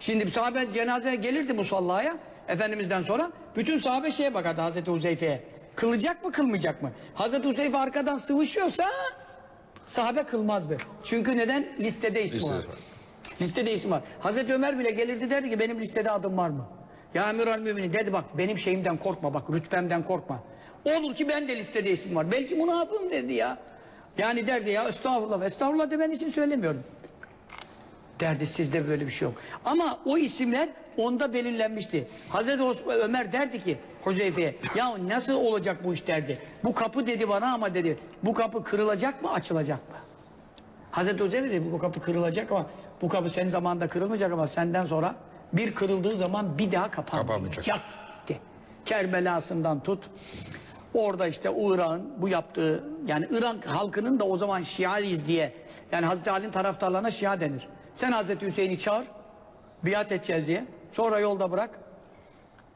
Şimdi sahabe cenazeye gelirdi musallaya Efendimiz'den sonra. Bütün sahabe şeye bakardı Hazreti Huzeyfe'ye. Kılacak mı kılmayacak mı? Hazreti Huzeyfe arkadan sıvışıyorsa sahabe kılmazdı. Çünkü neden? Listede ismi Listede var. Listede isim var. Hazreti Ömer bile gelirdi derdi ki benim listede adım var mı? Ya Emir al müminin dedi bak benim şeyimden korkma bak rütbemden korkma. Olur ki ben de listede isim var. Belki münafığım derdi ya. Yani derdi ya estağfurullah estağfurullah de ben isim söylemiyorum. Derdi sizde böyle bir şey yok. Ama o isimler onda belirlenmişti. Hazreti Osman, Ömer derdi ki Huzeyfe'ye ya nasıl olacak bu iş derdi. Bu kapı dedi bana ama dedi bu kapı kırılacak mı açılacak mı? Hazreti Huzeyfe dedi bu kapı kırılacak ama bu kapı senin zamanında kırılmayacak ama senden sonra bir kırıldığı zaman bir daha kapanmayacak. De. Kerbela'sından tut. Orada işte Irak'ın bu yaptığı yani Irak halkının da o zaman Şiaiyiz diye yani Hazreti Ali'nin taraftarlarına Şia denir. Sen Hazreti Hüseyin'i çağır biat edeceğiz diye. Sonra yolda bırak.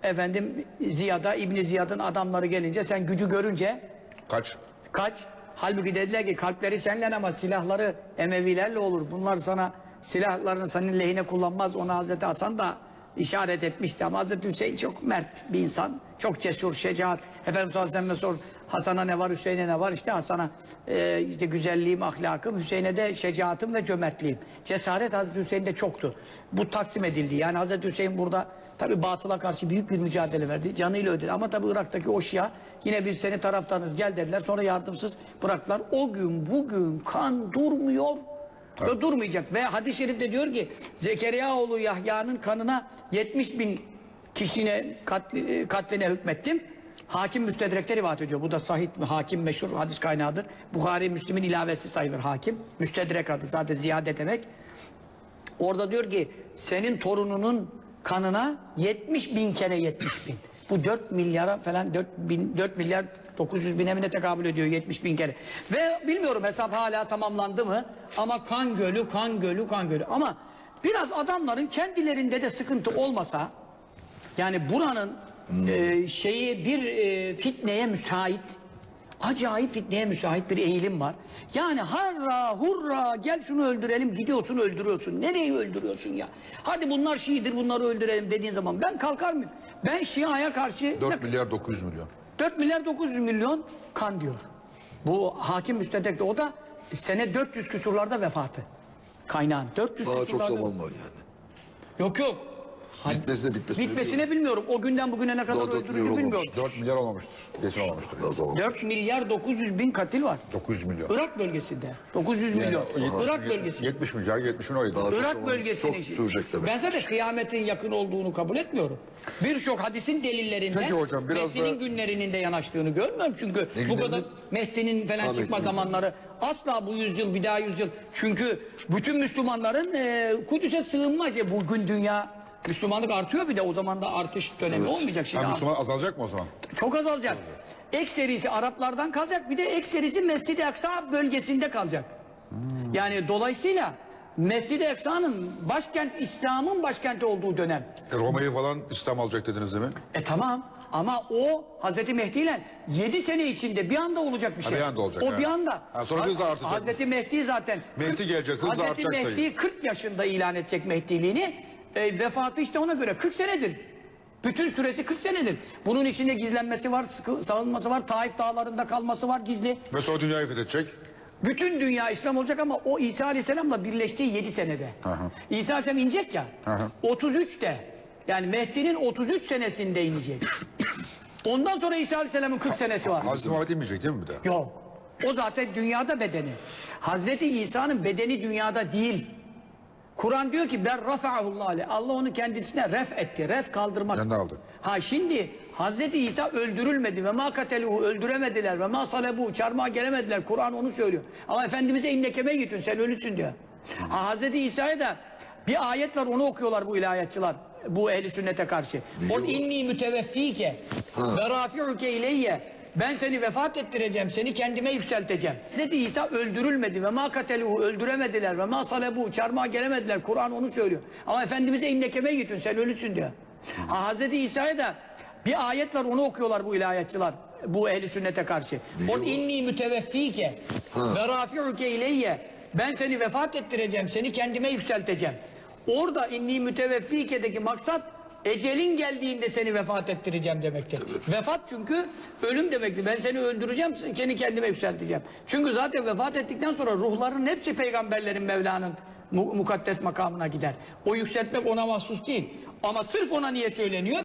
Efendim Ziyad'a İbni Ziyad'ın adamları gelince sen gücü görünce Kaç? Kaç? Halbuki dediler ki kalpleri seninle ama silahları Emevilerle olur. Bunlar sana silahlarını senin lehine kullanmaz. Ona Hazreti Hasan da işaret etmişti. Ama Hazreti Hüseyin çok mert bir insan. Çok cesur, şecaat. Efendimiz sallallahu aleyhi ve sellem sor. Hasan'a ne var, Hüseyin'e ne var? İşte Hasan'a e, işte güzelliğim, ahlakım. Hüseyin'e de şecaatım ve cömertliğim. Cesaret Hazreti Hüseyin'de çoktu. Bu taksim edildi. Yani Hazreti Hüseyin burada Tabi batıla karşı büyük bir mücadele verdi. Canıyla ödedi. Ama tabi Irak'taki o Şia yine biz senin taraftarınız gel dediler. Sonra yardımsız bıraktılar. O gün bugün kan durmuyor. Ve durmayacak. Ve hadis-i şerifte diyor ki Zekeriya oğlu Yahya'nın kanına 70 bin kişine katli, katline hükmettim. Hakim müstedrekte rivayet ediyor. Bu da sahih hakim meşhur hadis kaynağıdır. Bukhari Müslim'in ilavesi sayılır hakim. Müstedrek adı zaten ziyade demek. Orada diyor ki senin torununun kanına 70 bin kere 70 bin. Bu 4 milyara falan 4, bin, 4 milyar 900 bine mi ne tekabül ediyor 70 bin kere. Ve bilmiyorum hesap hala tamamlandı mı ama kan gölü kan gölü kan gölü. Ama biraz adamların kendilerinde de sıkıntı olmasa yani buranın e, şeyi bir e, fitneye müsait acayip fitneye müsait bir eğilim var. Yani harra hurra gel şunu öldürelim gidiyorsun öldürüyorsun. Nereyi öldürüyorsun ya? Hadi bunlar Şii'dir bunları öldürelim dediğin zaman ben kalkar mıyım? Ben Şia'ya karşı 4 milyar 900 milyon. 4 milyar 900 milyon kan diyor. Bu hakim müstedekte o da sene 400 küsurlarda vefatı. Kaynağın 400 Daha çok küsurlarda. zaman var yani. Yok yok. Bitmesine bitmesine. Bitmesine bilmiyorum. O günden bugüne ne kadar Daha dört öldürücü bilmiyorum. olmamıştır. 4 milyar olmamıştır. Geçen olmamıştır. Daha zaman. 4 milyar 900 bin katil var. 900 milyon. Irak bölgesinde. 900 milyon. Irak bölgesinde. 70 milyar 70 milyon. Daha çok Irak zaman- bölgesinin Çok sürecek demek. Ben zaten kıyametin yakın olduğunu kabul etmiyorum. Birçok hadisin delillerinden Peki hocam, biraz Mehdi'nin da- günlerinin de yanaştığını görmüyorum. Çünkü Ne bu günlerinin? kadar Mehdi'nin falan Ha, çıkma Mehdi'nin. zamanları asla bu yüzyıl bir daha yüzyıl. Çünkü bütün Müslümanların e, Kudüs'e sığınmaz. E, bugün dünya Müslümanlık artıyor bir de o zaman da artış dönemi Evet. olmayacak. Şimdi Ha, Müslüman azalacak mı o zaman? çok azalacak. Ekserisi Araplardan kalacak bir de ekserisi Mescid-i Aksa bölgesinde kalacak. Yani dolayısıyla Mescid-i Aksa'nın başkent İslam'ın başkenti olduğu dönem. E, Roma'yı falan İslam alacak dediniz değil mi? E tamam ama o Hazreti Mehdi ile 7 sene içinde bir anda olacak bir Ha, şey. bir anda olacak, O ha. bir anda. Ha, sonra hızla artacak. Hazreti Mehdi zaten. Mehdi 40 gelecek, hızla Hazreti artacak Mehdi sayı. 40 yaşında ilan edecek Mehdiliğini. E, vefatı işte ona göre 40 senedir. Bütün süresi 40 senedir. Bunun içinde gizlenmesi var, sıkı, savunması var, Taif dağlarında kalması var gizli. Ve sonra dünyayı fethedecek. Bütün dünya İslam olacak ama o İsa Aleyhisselam'la birleştiği 7 senede. Hı. İsa Aleyhisselam inecek ya. Hı. 33'te. Yani Mehdi'nin 33 senesinde inecek. Ondan sonra İsa Aleyhisselam'ın 40 senesi var. Hazreti Muhammed inmeyecek değil mi bir daha? Yok. O zaten dünyada bedeni. Hazreti İsa'nın bedeni dünyada değil. Kur'an diyor ki ben rafa'ahullah aleyh. Allah onu kendisine ref etti. Ref kaldırmak. Yanına aldı. Ha şimdi Hazreti İsa öldürülmedi ve ma kateluhu öldüremediler ve ma salebu çarmıha gelemediler. Kur'an onu söylüyor. Ama Efendimiz'e innekeme gittin sen ölüsün diyor. Ha, Hazreti İsa'ya da bir ayet var onu okuyorlar bu ilahiyatçılar. Bu ehli sünnete karşı. O inni müteveffike ve rafi'uke ileyye. Ben seni vefat ettireceğim, seni kendime yükselteceğim. Hazreti İsa öldürülmedi ve ma kateluhu öldüremediler ve ma salebu çarmıha gelemediler. Kur'an onu söylüyor. Ama Efendimiz'e innekeme gittin sen ölüsün diyor. Ha, Hazreti İsa'ya da bir ayet var onu okuyorlar bu ilahiyatçılar. Bu ehli sünnete karşı. O inni müteveffike ve rafi'uke ileyye. Ben seni vefat ettireceğim, seni kendime yükselteceğim. Orada inni müteveffike'deki maksat ecelin geldiğinde seni vefat ettireceğim demektir. Vefat çünkü ölüm demektir. Ben seni öldüreceğim, seni kendime yükselteceğim. Çünkü zaten vefat ettikten sonra ruhların hepsi peygamberlerin Mevla'nın mu- mukaddes makamına gider. O yükseltmek ona mahsus değil. Ama sırf ona niye söyleniyor?